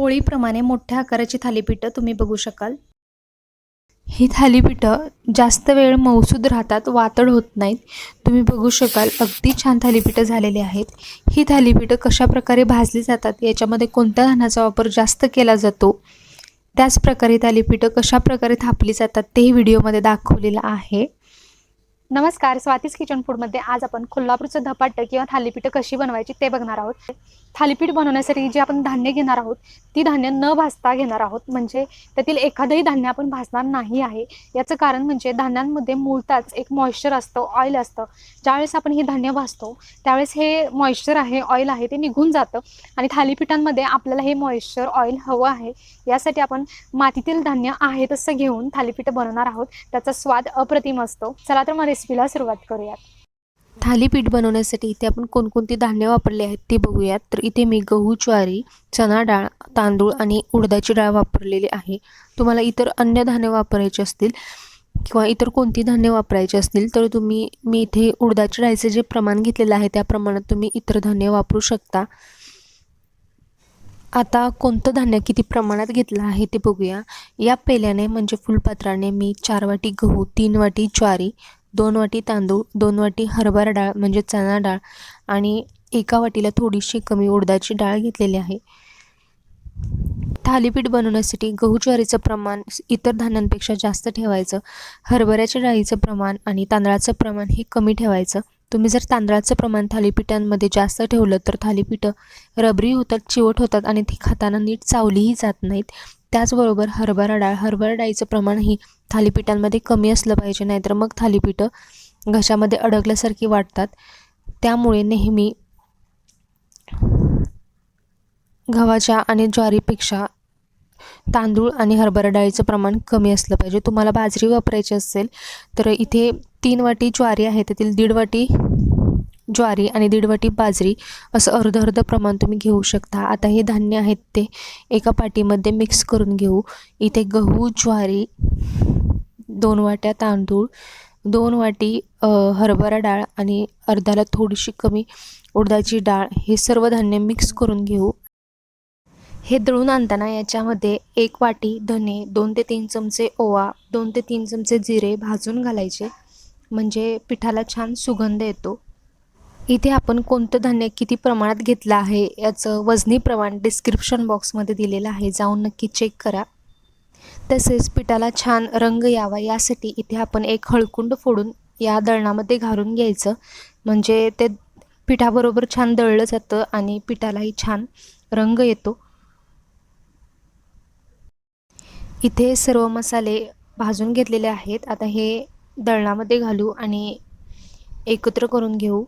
पोळीप्रमाणे मोठ्या आकाराची थालीपीठं तुम्ही बघू शकाल. ही थालीपीठं जास्त वेळ मऊसूद राहतात वातड होत नाहीत. तुम्ही बघू शकाल अगदी छान थालीपीठं झालेली आहेत. ही थालीपीठं कशा प्रकारे भाजली जातात याच्यामध्ये कोणत्या धानाचा वापर जास्त केला जातो? त्याचप्रकारे थालीपीठं कशा प्रकारे थापली जातात तेही व्हिडिओमध्ये दाखवलेलं आहे. नमस्कार स्वातीस किचन फूडमध्ये आज आपण कोल्हापूरचं धपाटं किंवा थालीपीठं कशी बनवायची ते बघणार आहोत. थालीपीठ बनवण्यासाठी जे आपण धान्य घेणार आहोत ती धान्य न भाजता घेणार आहोत. म्हणजे त्यातील एखादंही धान्य आपण भाजणार नाही आहे. याचं कारण म्हणजे धान्यांमध्ये मूळताच एक मॉइश्चर असतं ऑइल असतं. ज्यावेळेस आपण हे धान्य भाजतो त्यावेळेस हे मॉइश्चर आहे ऑइल आहे ते निघून जातं. आणि थालीपीठांमध्ये आपल्याला हे मॉइश्चर ऑइल हवं आहे. यासाठी आपण मातीतील धान्य आहे तसं घेऊन थालीपीठ बनवणार आहोत. त्याचा स्वाद अप्रतिम असतो. चला तर मग रेसिपीला सुरुवात करूयात. थालीपीठ बनवण्यासाठी इथे आपण कोणकोणती धान्य वापरली आहेत ते बघूयात. तर इथे मी गहू ज्वारी चणा डाळ तांदूळ आणि उडदाची डाळ वापरलेली आहे. तुम्हाला इतर अन्य धान्य वापरायचे असतील किंवा इतर कोणती धान्य वापरायची असतील तर तुम्ही मी इथे उडदाच्या डाळीचे जे प्रमाण घेतलेलं आहे त्या प्रमाणात तुम्ही इतर धान्य वापरू शकता. आता कोणतं धान्य किती प्रमाणात घेतलं आहे ते बघूया. या पेल्याने म्हणजे फुलपात्राने मी चार वाटी गहू तीन वाटी ज्वारी दोन वाटी तांदूळ दोन वाटी हरभरा डाळ म्हणजे चणा डाळ आणि एका वाटीला थोडीशी कमी उडदाची डाळ घेतलेली आहे. थालीपीठ बनवण्यासाठी गहू ज्वारीचं प्रमाण इतर धान्यांपेक्षा जास्त ठेवायचं. हरभऱ्याच्या डाळीचं प्रमाण आणि तांदळाचं प्रमाण हे कमी ठेवायचं. तुम्ही जर तांदळाचं प्रमाण थालीपीठांमध्ये जास्त ठेवलं तर थालीपीठं रबरी होतात चिवट होतात आणि ती खाताना नीट चावलीही जात नाहीत. त्याचबरोबर हरभरा डाळ हरभरा डाळीचं प्रमाणही थालीपीठांमध्ये कमी असलं पाहिजे नाहीतर मग थालीपीठं घशामध्ये अडकल्यासारखी वाटतात. त्यामुळे नेहमी गव्हाच्या आणि ज्वारीपेक्षा तांदूळ आणि हरभरा डाळीचं प्रमाण कमी असलं पाहिजे. तुम्हाला बाजरी वापरायची असेल तर इथे तीन वाटी ज्वारी आहे त्यातील दीड वाटी ज्वारी आणि दीड वाटी बाजरी असं अर्ध अर्ध प्रमाण तुम्ही घेऊ शकता. आता हे धान्य आहेत ते एका पाटीमध्ये मिक्स करून घेऊ. इथे गहू ज्वारी दोन वाट्या तांदूळ दोन वाटी हरभरा डाळ आणि अर्ध्याला थोडीशी कमी उडदाची डाळ हे सर्व धान्य मिक्स करून घेऊ. हे दळून आणताना याच्यामध्ये एक वाटी धने दोन ते तीन चमचे ओवा दोन ते तीन चमचे जिरे भाजून घालायचे. म्हणजे पिठाला छान सुगंध येतो. इथे आपण कोणतं धान्य किती प्रमाणात घेतलं आहे याचं वजनी प्रमाण डिस्क्रिप्शन बॉक्समध्ये दिलेलं आहे. जाऊन नक्की चेक करा. तसेच पिठाला छान रंग यावा यासाठी इथे आपण एक हळकुंड फोडून या दळणामध्ये घालून घ्यायचं. म्हणजे ते पिठाबरोबर छान दळलं जातं आणि पिठालाही छान रंग येतो. इथे सर्व मसाले भाजून घेतलेले आहेत. आता हे दळणामध्ये घालू आणि एकत्र करून घेऊ.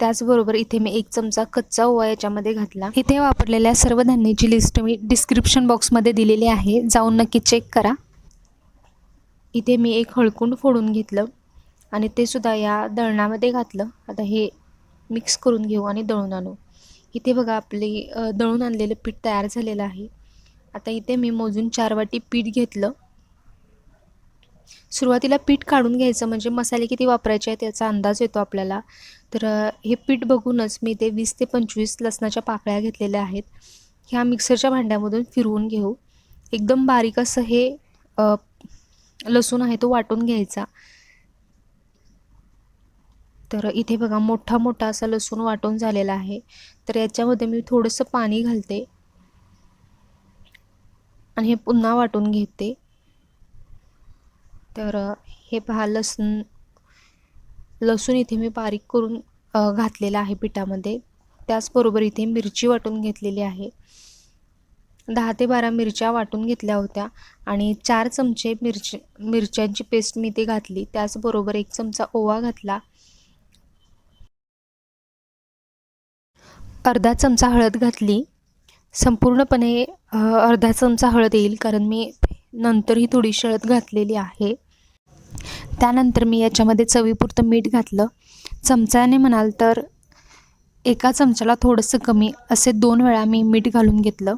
त्याचबरोबर इथे मी एक चमचा कच्चा ओवा याच्यामध्ये घातला. इथे वापरलेल्या सर्व धान्याची लिस्ट मी डिस्क्रिप्शन बॉक्समध्ये दिलेली आहे. जाऊन नक्की चेक करा. इथे मी एक हळकुंड फोडून घेतलं आणि ते सुद्धा या दळणामध्ये घातलं. आता हे मिक्स करून घेऊ आणि दळून आणू. इथे बघा आपली दळून आणलेलं पीठ तयार झालेलं आहे. आता इथे मी मोजून चार वाटी पीठ घेतलं. सुरुवातीला पीठ काढून घ्यायचं म्हणजे मसाले किती वापरायचे आहेत याचा अंदाज येतो आपल्याला. तर हे पीठ बघूनच मी ते वीस ते पंचवीस लसणाच्या पाकळ्या घेतलेल्या आहेत. ह्या मिक्सरच्या भांड्यामधून फिरवून घेऊ. एकदम बारीक असं हे लसूण आहे तो वाटून घ्यायचा. तर इथे बघा मोठा मोठा असा लसूण वाटून झालेला आहे. तर याच्यामध्ये मी थोडंसं पाणी घालते. आणि हे पुन्हा वाटून घेते. तर हे पहा लसूण लसूण इथे मी बारीक करून घातलेला आहे पिठामध्ये. त्याचबरोबर इथे मिरची वाटून घेतलेली आहे. दहा ते बारा मिरच्या वाटून घेतल्या होत्या आणि चार चमचे मिरची मिरच्यांची पेस्ट मी ते घातली. त्याचबरोबर एक चमचा ओवा घातला. अर्धा चमचा हळद घातली. संपूर्णपणे अर्धा चमचा हळद येईल कारण मी नंतरही थोडीशी हळद घातलेली आहे. त्यानंतर मी याच्यामध्ये चवीपुरतं मीठ घातलं. चमच्याने म्हणाल तर एका चमच्याला थोडंसं कमी असे दोन वेळा मी मीठ घालून घेतलं.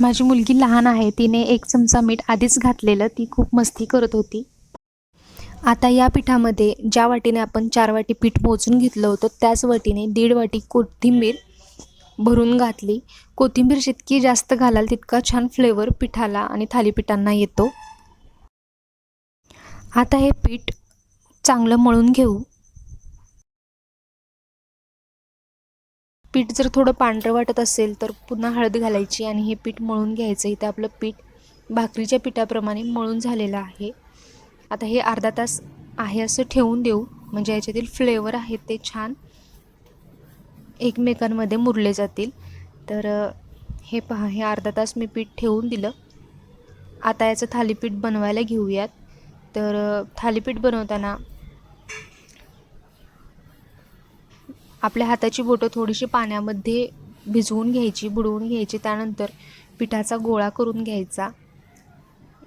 माझी मुलगी लहान आहे तिने एक चमचा मीठ आधीच घातलेलं ती खूप मस्ती करत होती. आता या पिठामध्ये ज्या वाटीने आपण चार वाटी पीठ मोजून घेतलं होतं त्याच वाटीने दीड वाटी कोथिंबीर भरून घातली. कोथिंबीर जितकी जास्त घालाल तितका छान फ्लेवर पिठाला आणि थालीपीठांना येतो. आता हे पीठ चांगलं मळून घेऊ. पीठ जर थोडं पांढरं वाटत असेल तर पुन्हा हळद घालायची आणि हे पीठ मळून घ्यायचं. इथे आपलं पीठ भाकरीच्या पिठाप्रमाणे मळून झालेलं आहे. आता हे अर्धा तास आहे असं ठेवून देऊ. म्हणजे याच्यातील फ्लेवर आहेत ते छान. एकमेकांमध्ये मुरले जातील. तर हे पहा हे अर्धा तास मी पीठ ठेवून दिलं. आता याचं थालीपीठ बनवायला घेऊयात. तर थालीपीठ बनवताना आपल्या हाताची बोटं थोडीशी पाण्यामध्ये भिजवून घ्यायची बुडवून घ्यायची. त्यानंतर पिठाचा गोळा करून घ्यायचा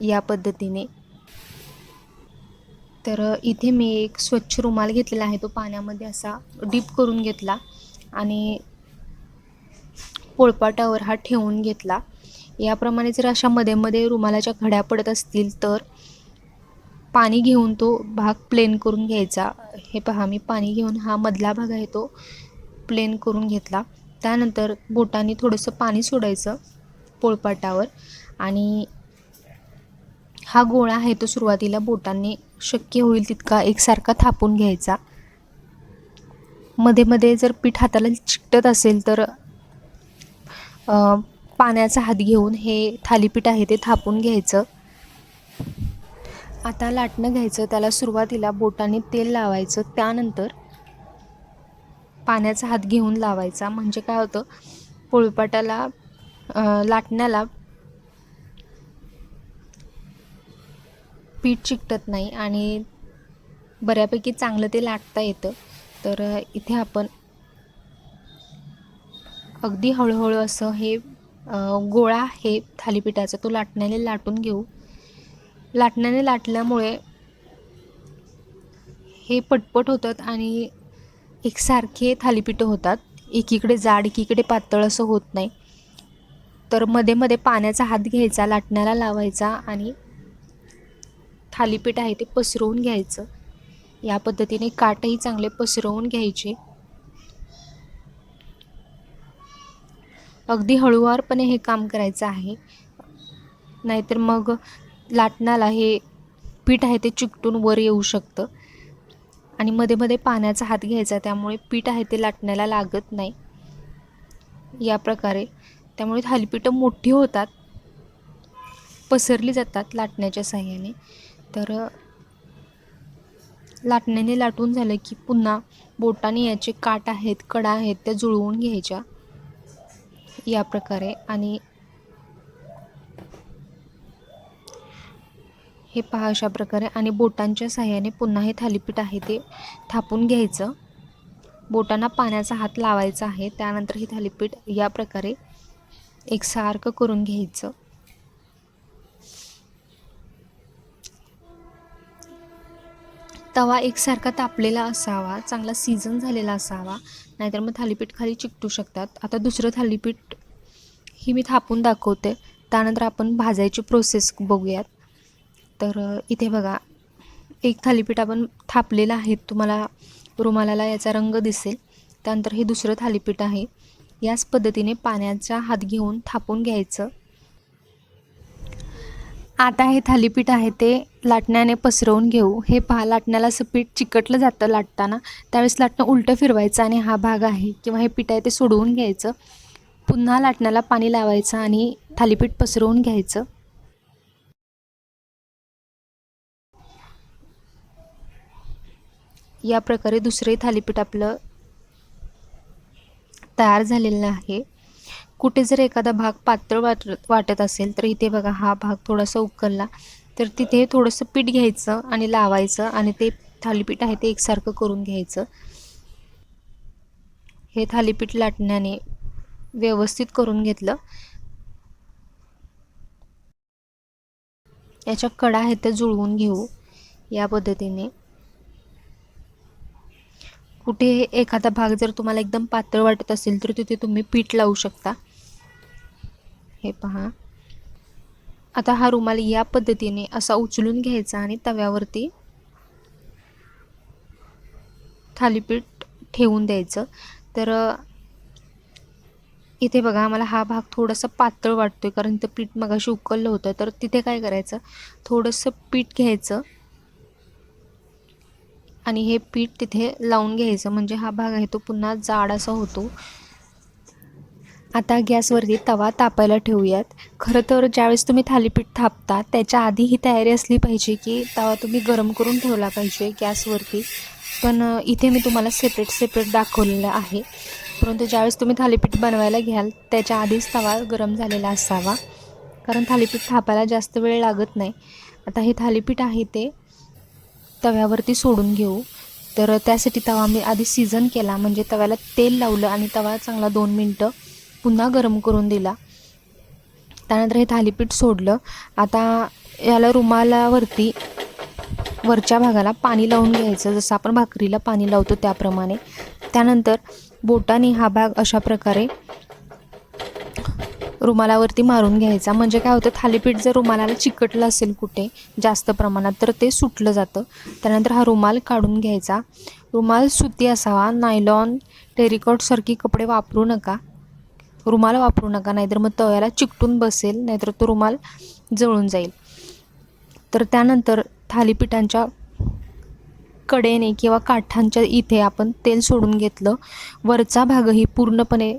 या पद्धतीने. तर इथे मी एक स्वच्छ रुमाल घेतलेला आहे. तो पाण्यामध्ये असा डीप करून घेतला. आणि पोळपाटावर हा ठेवून घेतला. याप्रमाणे जर अशा मध्ये मध्ये रुमालाच्या घड्या पडत असतील तर पाणी घेऊन तो भाग प्लेन करून घ्यायचा. हे पहा मी पाणी घेऊन हा मधला भाग आहे तो प्लेन करून घेतला. त्यानंतर बोटाने थोडंसं पाणी सोडायचं पोळपाटावर आणि हा गोळा आहे तो सुरुवातीला बोटांनी शक्य होईल तितका एकसारखा थापून घ्यायचा. मध्ये मध्ये जर पीठ हाताला चिकटत असेल तर पाण्याचा हात घेऊन हे थालीपीठ आहे ते थापून घ्यायचं. आता लाटणं घ्यायचं त्याला सुरुवातीला बोटाने तेल लावायचं त्यानंतर पाण्याचा हात घेऊन लावायचा. म्हणजे काय होतं पोळपाटाला लाटण्याला पीठ चिकटत नाही आणि बऱ्यापैकी चांगलं ते लाटता येतं. तर इथे आपण अगदी हळूहळू असं हे गोळा हे थालीपीठाचा तो लाटण्याने लाटून घेऊ. लाटण्याने लाटल्यामुळे हे पटपट होतात आणि एकसारखे थालीपीठं होतात. एकीकडे जाड एकीकडे पातळ असं होत नाही. तर मध्ये मध्ये पाण्याचा हात घ्यायचा लाटण्याला लावायचा आणि थालीपीठ आहे ते पसरवून घ्यायचं. या पद्धतीने काटही चांगले पसरवून घ्यायचे. अगदी हळूवारपणे हे काम करायचं आहे. नाहीतर मग लाटणाला हे पीठ आहे ते चिकटून वर येऊ शकतं. आणि मध्ये मध्ये पाण्याचा हात घ्यायचा त्यामुळे पीठ आहे ते लाटण्याला लागत नाही. या प्रकारे. त्यामुळे थालीपीठं मोठी होतात पसरली जातात लाटण्याच्या साह्याने. तर लाटण्याने लाटून झालं की पुन्हा बोटाने याचे काट आहेत कडा आहेत त्या जुळवून घ्यायच्या. या प्रकारे आणि हे पहा अशा प्रकारे आणि बोटांच्या साह्याने पुन्हा हे थालीपीठ आहे ते थापून घ्यायचं. बोटांना पाण्याचा हात लावायचा आहे त्यानंतर हे थालीपीठ या प्रकारे एकसारखं करून घ्यायचं. तवा एकसारखा तापलेला असावा चांगला सीझन झालेला असावा नाहीतर मग थालीपीठ खाली चिकटू शकतात. आता दुसरं थालीपीठ ही मी थापून दाखवते. त्यानंतर आपण भाजायची प्रोसेस बघूयात. तर इथे बघा एक थालीपीठ आपण थापलेलं आहे. तुम्हाला रुमालाला याचा रंग दिसेल. त्यानंतर हे दुसरं थालीपीठ आहे. याच पद्धतीने पाण्याचा हात घेऊन थापून घ्यायचं. आता हे थालीपीठ आहे ते लाटण्याने पसरवून घेऊ. हे पहा लाटण्याला असं पीठ चिकटलं जातं लाटताना. त्यावेळेस लाटणं उलटं फिरवायचं आणि हा भाग आहे किंवा हे पीठ आहे ते सोडवून घ्यायचं. पुन्हा लाटण्याला पाणी लावायचं आणि थालीपीठ पसरवून घ्यायचं. या प्रकारे दुसरे थालीपीठ आपलं तयार झालेलं आहे. कुठे जर एखादा भाग पातळ वाट वाटत असेल तर इथे बघा हा भाग थोडासा उकलला. तर तिथे थोडंसं पीठ घ्यायचं आणि लावायचं आणि ते थालीपीठ आहे ते एकसारखं करून घ्यायचं. हे थालीपीठ लाटण्याने व्यवस्थित करून घेतलं. याच्या कडा आहेत त्या जुळवून घेऊ या पद्धतीने. कुठे एखादा भाग जर तुम्हाला एकदम पातळ वाटत असेल तर तिथे तुम्ही पीठ लावू शकता. हे पहा. आता हा रुमाल या पद्धतीने असा उचलून घ्यायचा आणि तव्यावरती थालीपीठ ठेवून द्यायचं. तर इथे बघा मला हा भाग थोडासा पातळ वाटतोय कारण इथं पीठ मगाशी उकललं होतं. तर तिथे काय करायचं? थोडंसं पीठ घ्यायचं. आणि हे पीठ तिथे लावून घ्यायचं. म्हणजे हा भाग आहे तो पुन्हा जाड असा होतो. आता गॅसवरती तवा तापायला ठेवूयात. खरं तर ज्यावेळेस तुम्ही थालीपीठ थापता त्याच्या आधी ही तयारी असली पाहिजे की तवा तुम्ही गरम करून ठेवला पाहिजे गॅसवरती. पण इथे मी तुम्हाला सेपरेट सेपरेट दाखवलेलं आहे. परंतु ज्यावेळेस तुम्ही थालीपीठ बनवायला घ्याल त्याच्या आधीच तवा गरम झालेला असावा. कारण थालीपीठ थापायला जास्त वेळ लागत नाही. आता हे थालीपीठ आहे ते तव्यावरती सोडून घेऊ. तर त्यासाठी तवा मी आधी सीझन केला. म्हणजे तव्याला तेल लावलं आणि तवा चांगला दोन मिनटं पुन्हा गरम करून दिला. त्यानंतर हे थालीपीठ सोडलं. आता याला रुमालावरती वरच्या भागाला पाणी लावून घ्यायचं. जसं आपण भाकरीला पाणी लावतो त्याप्रमाणे. त्यानंतर बोटाने हा भाग अशा प्रकारे रुमालावरती मारून घ्यायचा. म्हणजे काय होतं थालीपीठ जर रुमालाला चिकटलं असेल कुठे जास्त प्रमाणात तर ते सुटलं जातं. त्यानंतर हा रुमाल काढून घ्यायचा. रुमाल सुती असावा. नायलॉन टेरिकॉटसारखी कपडे वापरू नका. रुमाल वापरू नका नाहीतर मग तव्याला चिकटून बसेल नाहीतर तो रुमाल जळून जाईल. तर त्यानंतर थालीपीठांच्या कडेने किंवा काठांच्या इथे आपण तेल सोडून घेतलं. वरचा भागही पूर्णपणे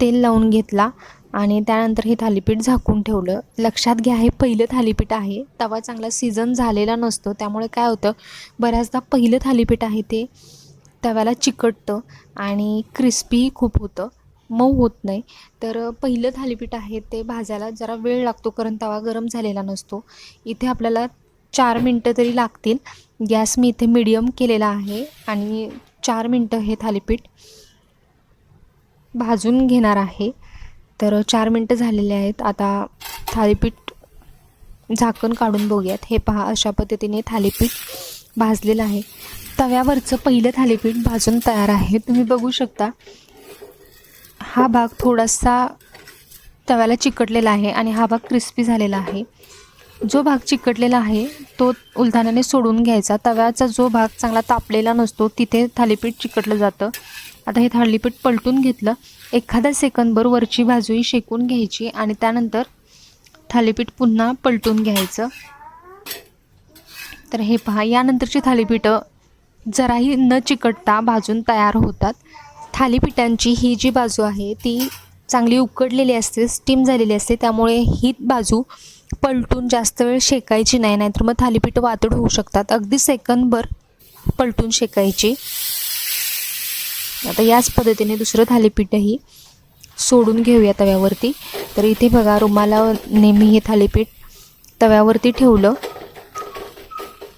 तेल लावून घेतला आणि त्यानंतर हे थालीपीठ झाकून ठेवलं. लक्षात घ्या हे पहिलं थालीपीठ आहे. तवा चांगला सीझन झालेला नसतो. त्यामुळे काय होतं बऱ्याचदा पहिलं थालीपीठ आहे ते तव्याला चिकटतं आणि क्रिस्पी खूप होतं. मऊ होत नाही. तर पहिलं थालीपीठ आहे ते भाजायला जरा वेळ लागतो कारण तवा गरम झालेला नसतो. इथे आपल्याला चार मिनटं तरी लागतील. गॅस मी इथे मिडियम केलेला आहे आणि चार मिनटं हे थालीपीठ भाजून घेणार आहे. तर चार मिनटं झालेले आहेत. आता थालीपीठ झाकण काढून बघूयात. हे पहा अशा पद्धतीने थालीपीठ भाजलेलं आहे. तव्यावरचं पहिलं थालीपीठ भाजून तयार आहे. तुम्ही बघू शकता. हा भाग थोडासा तव्याला चिकटलेला आहे आणि हा भाग क्रिस्पी झालेला आहे. जो भाग चिकटलेला आहे तो उलथाण्याने सोडून घ्यायचा. तव्याचा जो भाग चांगला तापलेला नसतो तिथे थालीपीठ चिकटलं जातं. आता हे थालीपीठ पलटून घेतलं. एखादा सेकंदभर वरची बाजूही शेकून घ्यायची आणि त्यानंतर थालीपीठ पुन्हा पलटून घ्यायचं. तर हे पहा यानंतरची थालीपीठं जराही न चिकटता भाजून तयार होतात. थालीपीठांची ही जी बाजू आहे ती चांगली उकडलेली असते स्टीम झालेली असते त्यामुळे ही बाजू पलटून जास्त वेळ शेकायची नाही नाहीतर मग थालीपीठ वातड होऊ शकतात. अगदी सेकंदभर पलटून शेकायची. आता याच पद्धतीने दुसरं थालीपीठही सोडून घेऊया तव्यावरती. तर इथे बघा रुमाला नेहमी हे थालीपीठ तव्यावरती ठेवलं.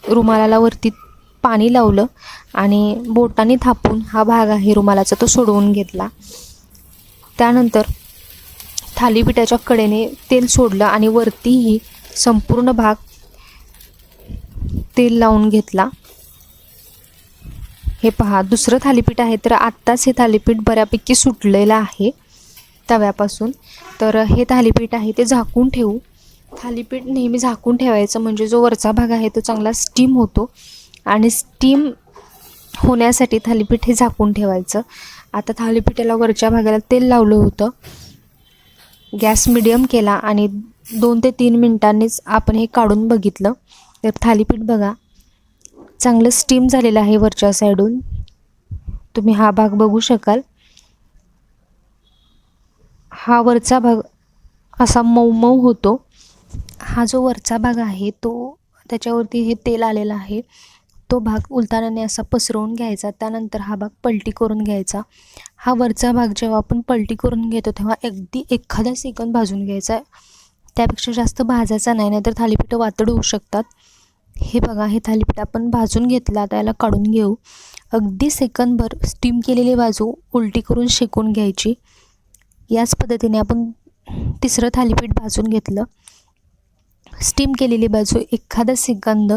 रुमालाला वरती पाणी लावलं आणि बोटाने थापून हा भाग आहे रुमालाचा तो सोडवून घेतला. त्यानंतर थालीपीठाच्या कडेने तेल सोडलं आणि वरतीही संपूर्ण भाग तेल लावून घेतला. हे पहा दुसरं थालीपीठ आहे तर आत्ताच हे थालीपीठ बऱ्यापैकी सुटलेलं आहे तव्यापासून. तर हे थालीपीठ आहे ते झाकून ठेवू. थालीपीठ नेहमी झाकून ठेवायचं म्हणजे जो वरचा भाग आहे तो चांगला स्टीम होतो. आणि स्टीम होण्यासाठी थालीपीठ हे झाकून ठेवायचं. आता थालीपीठाला वरच्या भागाला तेल लावलं होतं. गॅस मिडियम केला आणि दोन ते तीन मिनटांनीच आपण हे काढून बघितलं. तर थालीपीठ बघा. चांगलं स्टीम झालेलं आहे वरच्या साईडून तुम्ही हा भाग बघू शकाल. हा वरचा भाग असा मऊ मऊ होतो. हा जो वरचा भाग आहे तो त्याच्यावरती हे तेल आलेलं आहे. तो भाग उलतानाने असा पसरवून घ्यायचा त्यानंतर हा भाग पलटी करून घ्यायचा. हा वरचा भाग जेव्हा आपण पलटी करून घेतो तेव्हा अगदी एखादा सेकंद भाजून घ्यायचा. त्यापेक्षा जास्त भाजायचा नाही नाहीतर थालीपीठं वातड होऊ शकतात. हे बघा हे थालीपीठ आपण भाजून घेतलं आता याला काढून घेऊ. अगदी सेकंदभर स्टीम केलेली बाजू उलटी करून शेकून घ्यायची. याच पद्धतीने आपण तिसरं थालीपीठ भाजून घेतलं. स्टीम केलेली बाजू एखादा सेकंद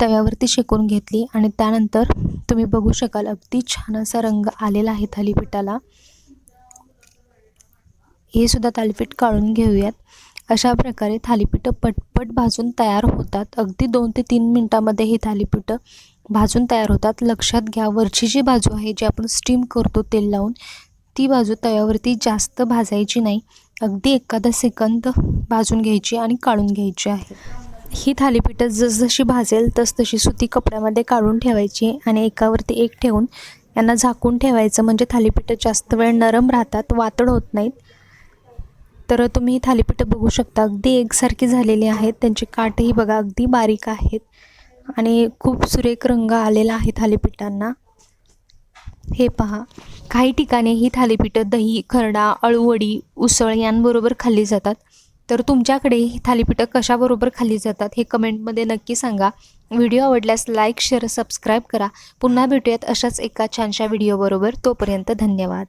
तव्यावरती शेकून घेतली आणि त्यानंतर तुम्ही बघू शकाल अगदी छान असा रंग आलेला आहे थालीपीठाला. हे सुद्धा थालीपीठ काढून घेऊयात. अशा प्रकारे थालीपीठं पटपट भाजून तयार होतात. अगदी दोन ते तीन मिनटामध्ये ही थालीपीठं भाजून तयार होतात. लक्षात घ्या वरची जी बाजू आहे जी आपण स्टीम करतो तेल लावून ती बाजू तव्यावरती जास्त भाजायची नाही. अगदी एखादा सेकंद भाजून घ्यायची आणि काढून घ्यायची आहे. ही थालीपीठं जसजशी भाजेल तसतशी सुती कपड्यामध्ये काढून ठेवायची आणि एकावरती एक ठेवून यांना झाकून ठेवायचं. म्हणजे थालीपीठं जास्त वेळ नरम राहतात वातड होत नाहीत. तर तुम्ही ही थालीपीठं बघू शकता. अगदी एकसारखी झालेली आहेत. त्यांचे काठही बघा अगदी बारीक आहेत. आणि खूप सुरेख रंग आलेला आहे थालीपीठांना. हे पहा. काही ठिकाणी ही थालीपीठं दही खरडा अळूवडी उसळ यांबरोबर खाल्ली जातात. तर तुमच्याकडे ही थालीपीठं कशाबरोबर खाल्ली जातात हे कमेंटमध्ये नक्की सांगा. व्हिडिओ आवडल्यास लाईक शेअर सबस्क्राईब करा. पुन्हा भेटूयात अशाच एका छानशा व्हिडिओबरोबर. तोपर्यंत धन्यवाद.